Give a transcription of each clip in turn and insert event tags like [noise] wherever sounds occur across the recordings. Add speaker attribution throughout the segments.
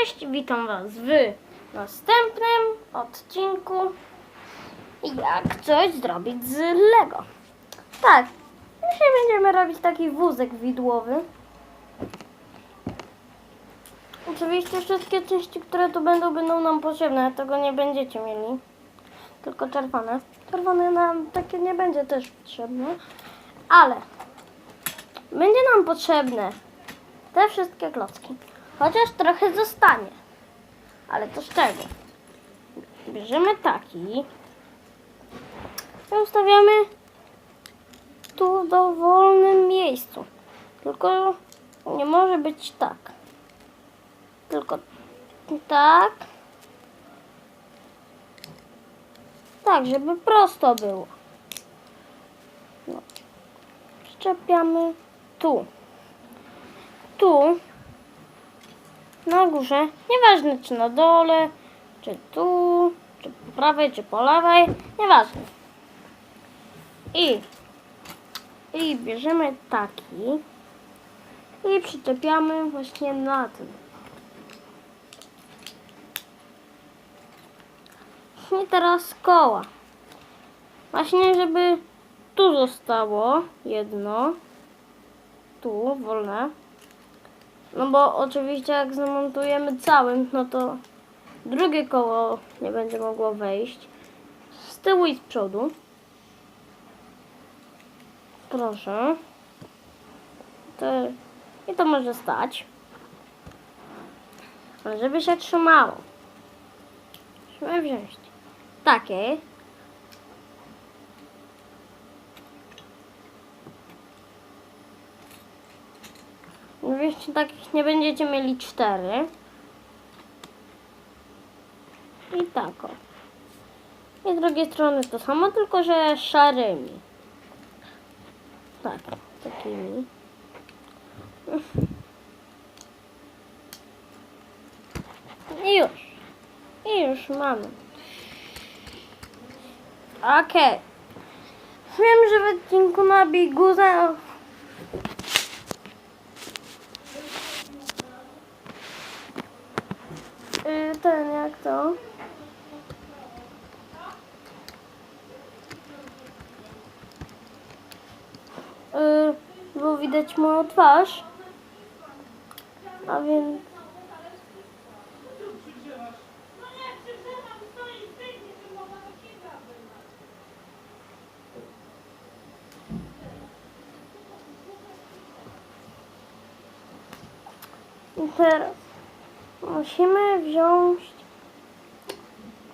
Speaker 1: Cześć, witam Was w następnym odcinku jak coś zrobić z Lego. Tak, dzisiaj będziemy robić taki wózek widłowy. Oczywiście wszystkie części, które tu będą, będą nam potrzebne, tego nie będziecie mieli. Tylko czerwone. Czerwone nam takie nie będzie też potrzebne. Ale będzie nam potrzebne te wszystkie klocki. Chociaż trochę zostanie. Ale to z czego? Bierzemy taki. I ustawiamy tu w dowolnym miejscu. Tylko nie może być tak. Tylko tak. Tak, żeby prosto było. No. Tu. Tu na górze, nieważne czy na dole, czy tu, czy po prawej, czy po lewej, nieważne. I, i bierzemy taki i przyczepiamy właśnie na tym. I teraz koła. Właśnie, żeby tu zostało jedno, tu wolne. No bo oczywiście jak zamontujemy całym, no to drugie koło nie będzie mogło wejść. Z tyłu i z przodu. Proszę. To, I to może stać. Żeby się trzymało. Musimy wziąć takie. Oczywiście takich nie będziecie mieli cztery. I tak o. I z drugiej strony to samo, tylko że szarymi. Tak, takimi. I już. I już mamy. Okej. Wiem, że w odcinku na biguza Y, ten, jak to? Y, było widać moją twarz. A więc... I teraz musimy wziąć.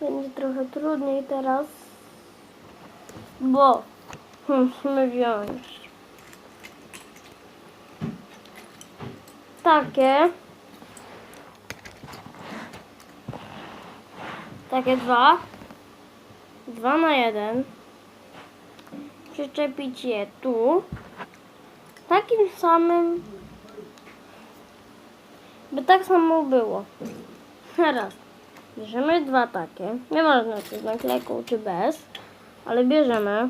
Speaker 1: Będzie trochę trudniej teraz, bo [laughs] musimy wziąć takie. Takie dwa. Dwa na jeden. Przyczepić je tu. Takim samym by tak samo było. Teraz bierzemy dwa takie. Nie czy z naklejką, czy bez, ale bierzemy.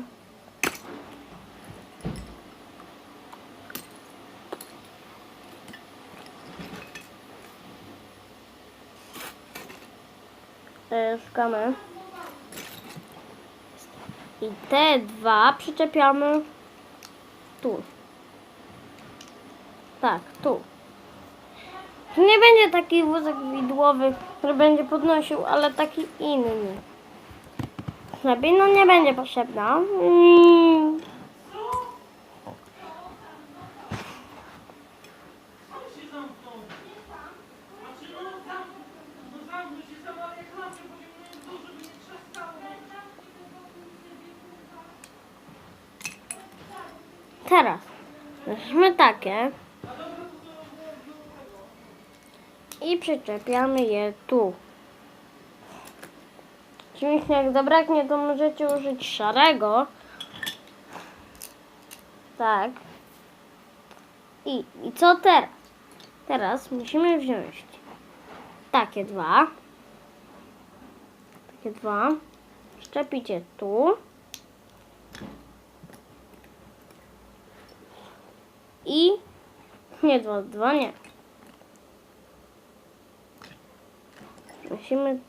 Speaker 1: E, Szukamy. I te dwa przyczepiamy tu. Tak, tu. Nie będzie taki wózek widłowy, który będzie podnosił, ale taki inny. No nie będzie potrzebna. Mm. Teraz weźmy takie i przyczepiamy je tu. Oczywiście jak zabraknie, to możecie użyć szarego. Tak. I, I co teraz? Teraz musimy wziąć takie dwa. Takie dwa. Szczepicie tu. I nie dwa, dwa nie. Musimy...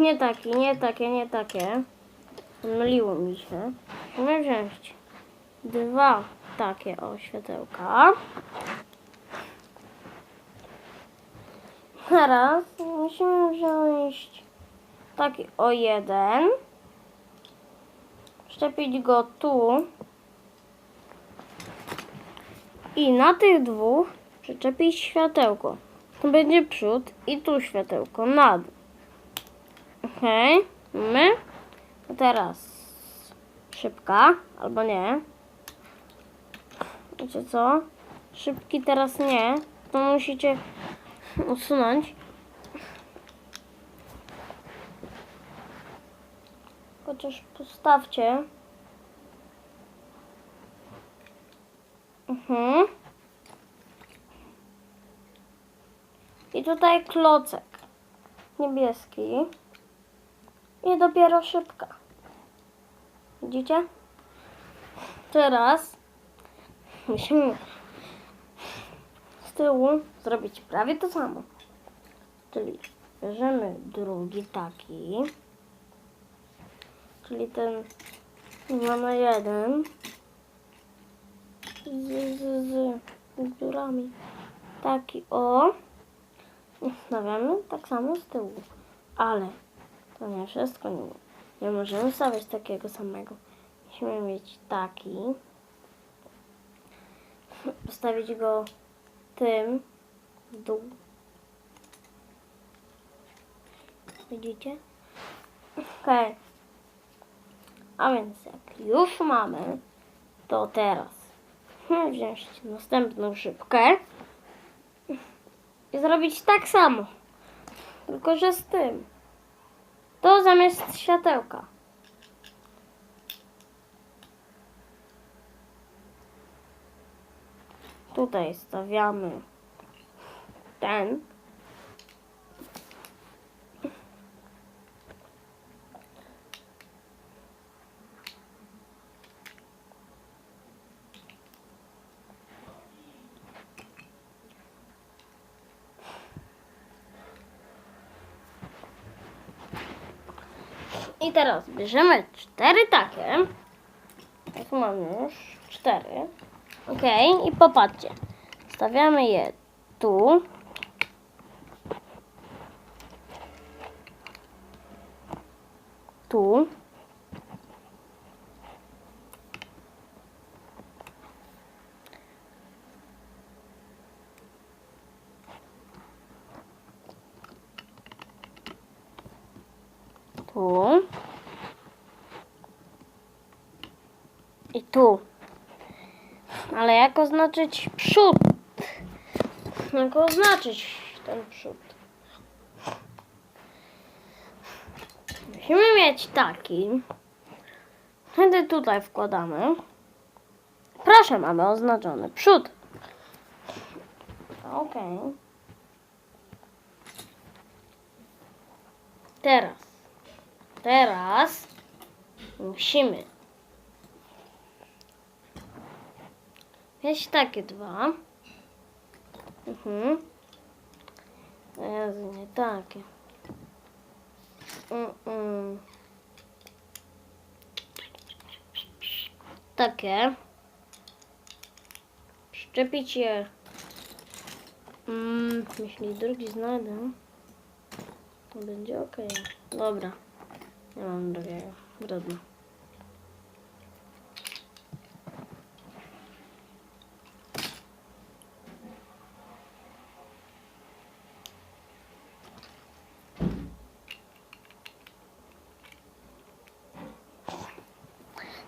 Speaker 1: Nie takie, nie takie, nie takie. Myliło mi się. Musimy wziąć dwa takie o światełka. Teraz musimy wziąć taki o jeden. Szczepić go tu. I na tych dwóch przyczepić światełko. Będzie przód i tu światełko na dół. Okej, my. A teraz szybka, albo nie. Wiecie co? Szybki teraz nie. To musicie usunąć. Chociaż postawcie. Mhm. Tutaj klocek niebieski. I dopiero szybka. Widzicie? Teraz musimy z tyłu zrobić prawie to samo. Czyli bierzemy drugi taki. Czyli ten dwa na jeden. Z, z, z dziurami. Taki o. Stawiamy tak samo z tyłu. Ale to nie wszystko. Nie, nie możemy stawiać takiego samego. Musimy mieć taki. Postawić go tym w dół. Widzicie? Okej. A więc jak już mamy, to teraz wziąć następną szybkę i zrobić tak samo. Tylko, że z tym. To zamiast światełka. Tutaj stawiamy ten. I teraz bierzemy cztery takie. Jak mam już cztery. Ok, i popatrzcie. Stawiamy je tu. Tu. Tu. I tu. Ale jak oznaczyć przód? Jak oznaczyć ten przód? Musimy mieć taki. Wtedy tutaj wkładamy. Proszę, mamy oznaczony przód. Okej. Teraz. Teraz musimy mieć takie dwa. Mhm. Jezu, nie takie. Mm-mm. Takie. Szczepić je. Mm, jeśli drugi znajdę, to będzie ok. Dobra. Nie mam drugiego. Trudno.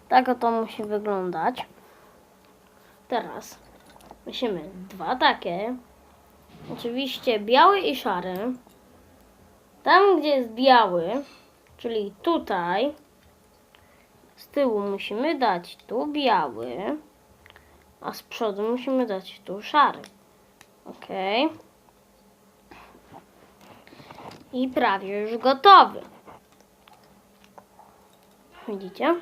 Speaker 1: Tak oto musi wyglądać. Teraz musimy dwa takie. Oczywiście biały i szary. Tam, gdzie jest biały, czyli tutaj, z tyłu musimy dać tu biały, a z przodu musimy dać tu szary. Ok. I prawie już gotowy. Widzicie?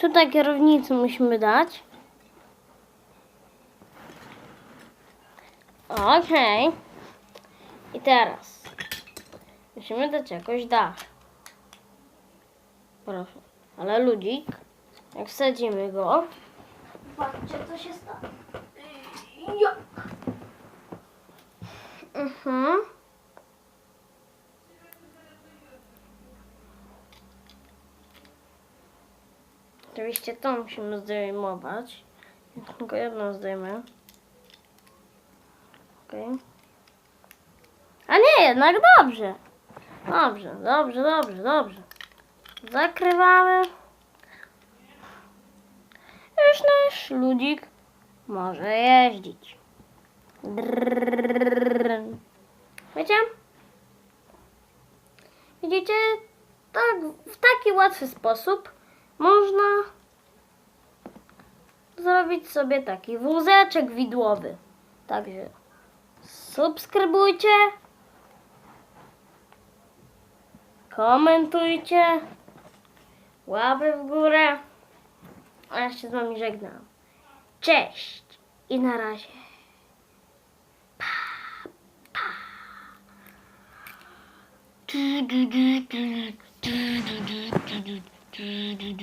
Speaker 1: Tutaj kierownicy musimy dać. Okej. I teraz musimy dać jakoś dach. Proszę. Ale ludzik, jak wsadzimy go, patrzcie co się stanie. Ja. Mhm. Oczywiście to musimy zdejmować. Ja Tylko jedno zdejmę. Okej. A nie, jednak dobrze. Dobrze, dobrze, dobrze, dobrze. Zakrywamy. Już nasz ludzik może jeździć. Wiecie? Widzicie? Tak, w taki łatwy sposób można zrobić sobie taki wózeczek widłowy. Także subskrybujcie, komentujcie, łapy w górę. A ja się z wami żegnam. Cześć i na razie. Du, du, du, du, du, du, du, du, du, du.